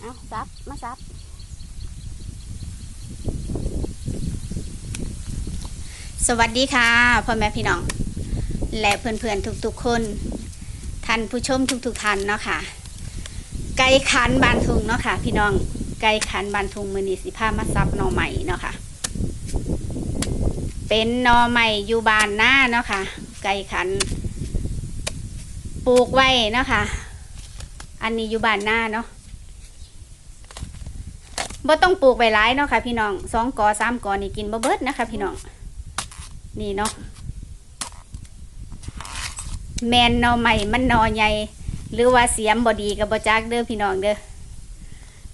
เอาซับ มาซับ สวัสดีค่ะพ่อแม่พี่น้อง และเพื่อนๆทุกๆคน ท่านผู้ชมทุกๆท่านเนาะค่ะ ไก่ขันบานทุงเนาะค่ะ พี่น้อง ไก่ขันบานทุงมือนีสิผ้ามาซับหน่อใหม่เนาะค่ะ เป็นหน่อใหม่อยู่บานหน้าเนาะค่ะ ไก่ขัน ปลูกไว้เนาะค่ะ อันนี้อยู่บานหน้าเนาะ บ่ต้องปลูกไว้หลายเนาะค่ะพี่น้องสองกอสามกอนี่กินบ่เบิดนะคะ พี่น้องนี่เนาะแมนนอใหม่มันนอใหญ่หรือว่าเสียมบดีกับบจักเด้อพี่น้องเด้อ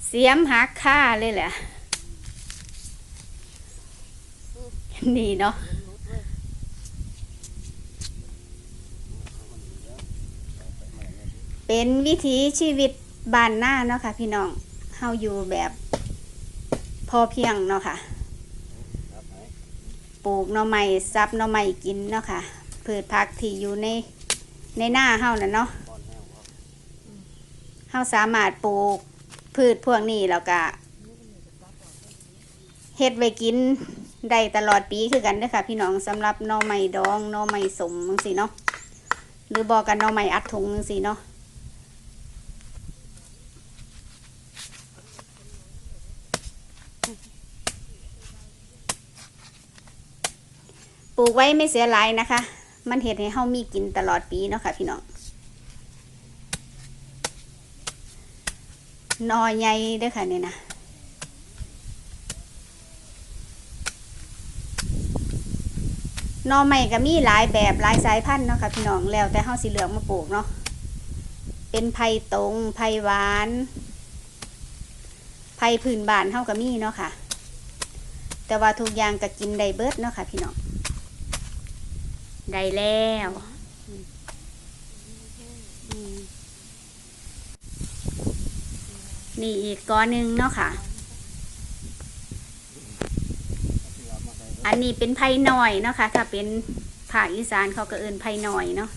เสียมหักค่าเลยแหละนี่เนาะเป็นวิถีชีวิตบ้านหน้าเนาะค่ะพี่น้องเฮาอยู่แบบ พอเพียงเนาะค่ะ ปลูกหน่อไม้ซับหน่อไม้กินเนาะค่ะพืชผักที่อยู่ในในหน้าเฮาน่ะเนาะเฮาสามารถปลูกพืชพวกนี้แล้วก็เฮ็ดไว้กินได้ตลอดปีคือกันเด้อค่ะ พี่น้องสำหรับหน่อไม้ดองหน่อไม้สมจังซี่เนาะหรือบอกกันหน่อไม้อัดถุงจังซี่เนาะ ปลูกไว้ไม่เสียหลายนะคะ มันเห็ดให้เฮามีกินตลอดปีเนาะค่ะพี่น้องนอใหญ่ด้อค่ะเนี่ยนะนอใหม่ก็มีหลายแบบหลายสายพันธุ์เนาะค่ะพี่น้องแล้วแต่เฮาสิเหลือกมาปลูกเนาะเป็นไผ่ตรงไผ่หวาน ไผ่พื้นบ้านเฮาก็มีเนาะค่ะ แต่ว่าทุกอย่างก็กินได้เบิดเนาะค่ะพี่น้องได้แล้วนี่อีกกอหนึ่งเนาะค่ะ อันนี้เป็นไผ่หน่อยเนาะค่ะ ถ้าเป็นภาคอีสานเขาก็เอิ้นไผ่หน่อยเนาะ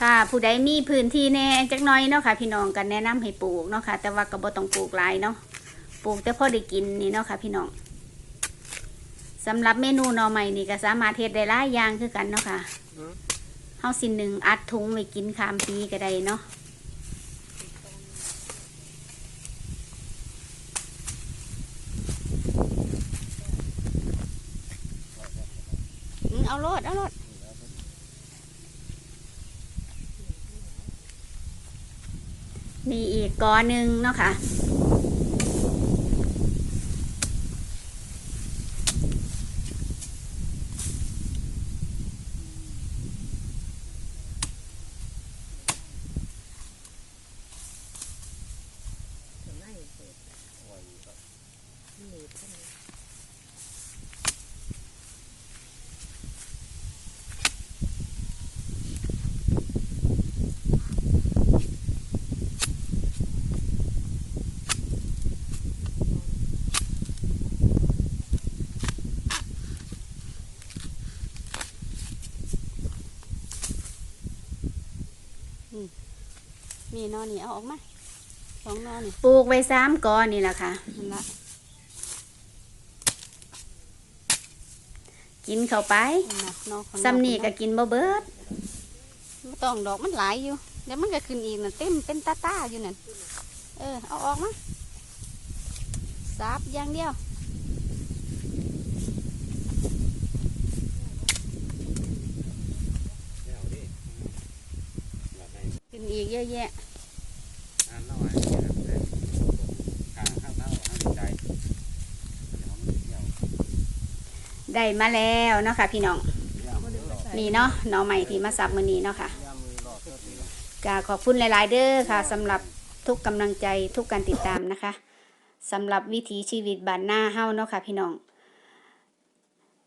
ถ้าผู้ใดมีพื้นที่แน่จักน้อยเนาะค่ะ พี่น้องกันแนะนำให้ปลูกเนาะค่ะ แต่ว่าก็บ่ต้องปลูกหลายเนาะปลูกแต่พอได้กินนี่เนาะค่ะ พี่น้องสำหรับเมนูหน่อใหม่นี่ก็สามารถเฮ็ดได้หลายอย่างคือกันเนาะค่ะเฮาสิหนึ่งอัดถุงไว้กินข้ามปีก็ได้เนาะเอาโลดเอาโลด นี่อีกกอหนึ่งเนาะค่ะ นี่นอนี่เอาออกมาสองนอนี่ปลูกไว้สามกอนี่แหละค่ะ นั่นละกินเข้าไปซ้ำนี่ก็กินบ่เบิดบ่ต้องดอกมันหลายอยู่เดี๋ยวมันก็ขึ้นอีกน่ะเต็มเป็นตาตาๆอยู่นั่นเออเอาออกมาซับอย่างเดียว ขึ้นอีกเยอะแยะได้มาแล้วเนาะค่ะพี่น้อง นี่เนาะหน่อใหม่ที่มาสับมือนี้เนาะค่ะก็ขอบคุณหลาย ๆ เด้อค่ะสำหรับทุกกำลังใจทุกการติดตามนะคะสำหรับวิถีชีวิตบ้านหน้าเฮ้าเนาะค่ะพี่น้อง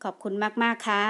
ขอบคุณมาก ๆ ค่ะ